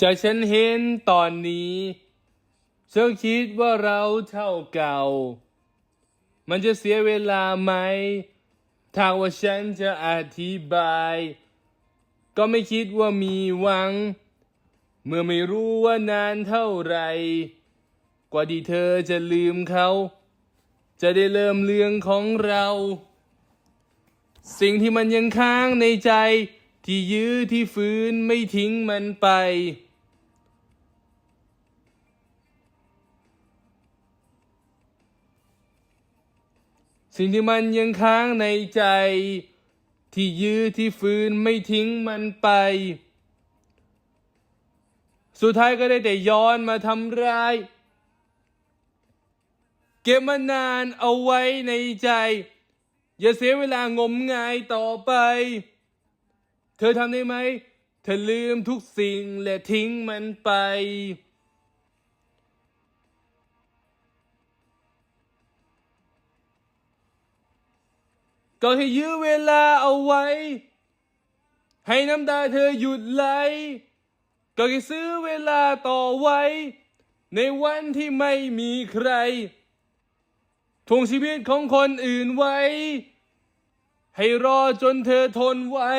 จากฉันเห็นตอนนี้ฉันคิดว่าเราเท่าเก่า มันจะเสียเวลาไหม ถ้าว่าฉันจะอธิบาย ก็ไม่คิดว่ามีหวัง เมื่อไม่รู้ว่านานเท่าไหรกว่าที่เธอจะลืมเขา จะได้เริ่มเรื่องของเรา สิ่งที่มันยังค้างในใจ ที่ยื้อที่ฟื้นไม่ทิ้งมันไป สิ่งที่มันยังค้างในใจ ที่ยื้อที่ฟื้นไม่ทิ้งมันไป สุดท้ายก็ได้แต่ย้อนมาทำร้าย เก็บมานานเอาไว้ในใจ อย่าเสียเวลางมงายต่อไป เธอทำได้ไหม เธอลืมทุกสิ่งและทิ้งมันไป ก็ให้ยื้อเวลาเอาไว้ ให้น้ำตาเธอหยุดไหล ก็แค่ซื้อเวลาต่อไว้ ในวันที่ไม่มีใครทวงชีวิตของคนอื่นไว้ ให้รอจนเธอทนไว้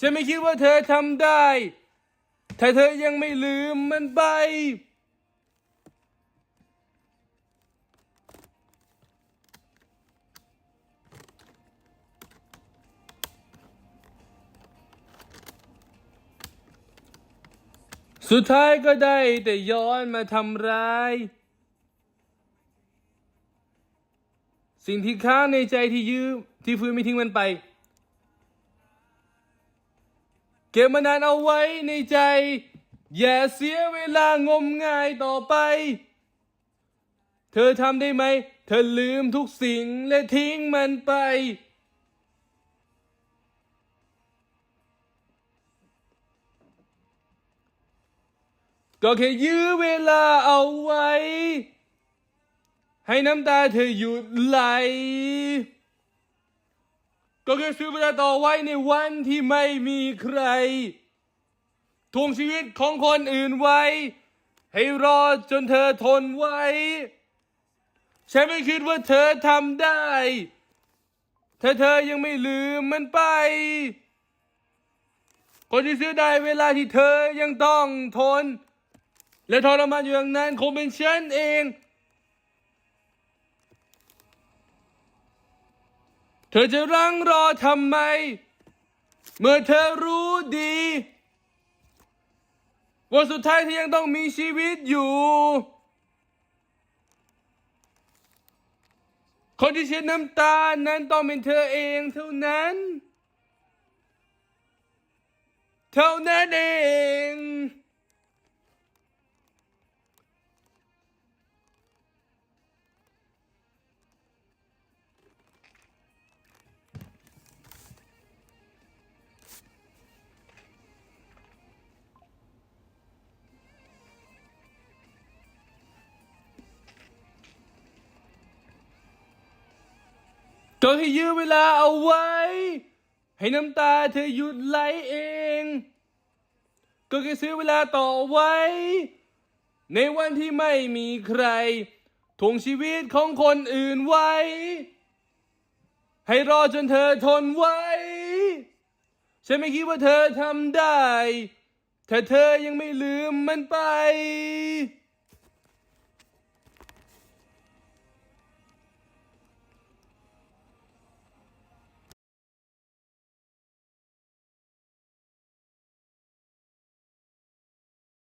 ฉันไม่คิดว่าเธอทำได้ ถ้าเธอยังไม่ลืมมันไป สุดท้ายก็ได้แต่ย้อนมาทำร้าย สิ่งที่ค้างในใจที่ยืมที่ฟื้นไม่ทิ้งมันไป เก็บมานานเอาไว้ในใจ อย่าเสียเวลางมงายต่อไป เธอทำได้ไหม เธอลืมทุกสิ่งและทิ้งมันไป ก็แค่ยื้อเวลาเอาไว้ ให้น้ำตาเธอหยุดไหล ก็แค่ซื้อเวลาต่อไว้ในวันที่ไม่มีใครทวงชีวิตของคนอื่นไว้ ให้รอจนเธอทนไว้ ฉันไม่คิดว่าเธอทำได้ ถ้าเธอยังไม่ลืมมันไป คนที่เสียดายเวลาที่เธอยังต้องทน และทรมานอยู่อย่างนั้นคงเป็นฉันเอง เธอจะรังรอทำไม เมื่อเธอรู้ดีว่าสุดท้ายเธอยังต้องมีชีวิตอยู่ คนที่เช็ดน้ำตานั้นต้องเป็นเธอเองเท่านั้น เท่านั้นเอง ก็ให้ยื้อเวลาเอาไว้ ให้น้ำตาเธอหยุดไหลเอง ก็แค่ซื้อเวลาต่อไว้ ในวันที่ไม่มีใครทวงชีวิตของคนอื่นไว้ ให้รอจนเธอทนไว้ ฉันไม่คิดว่าเธอทำได้ ถ้าเธอยังไม่ลืมมันไป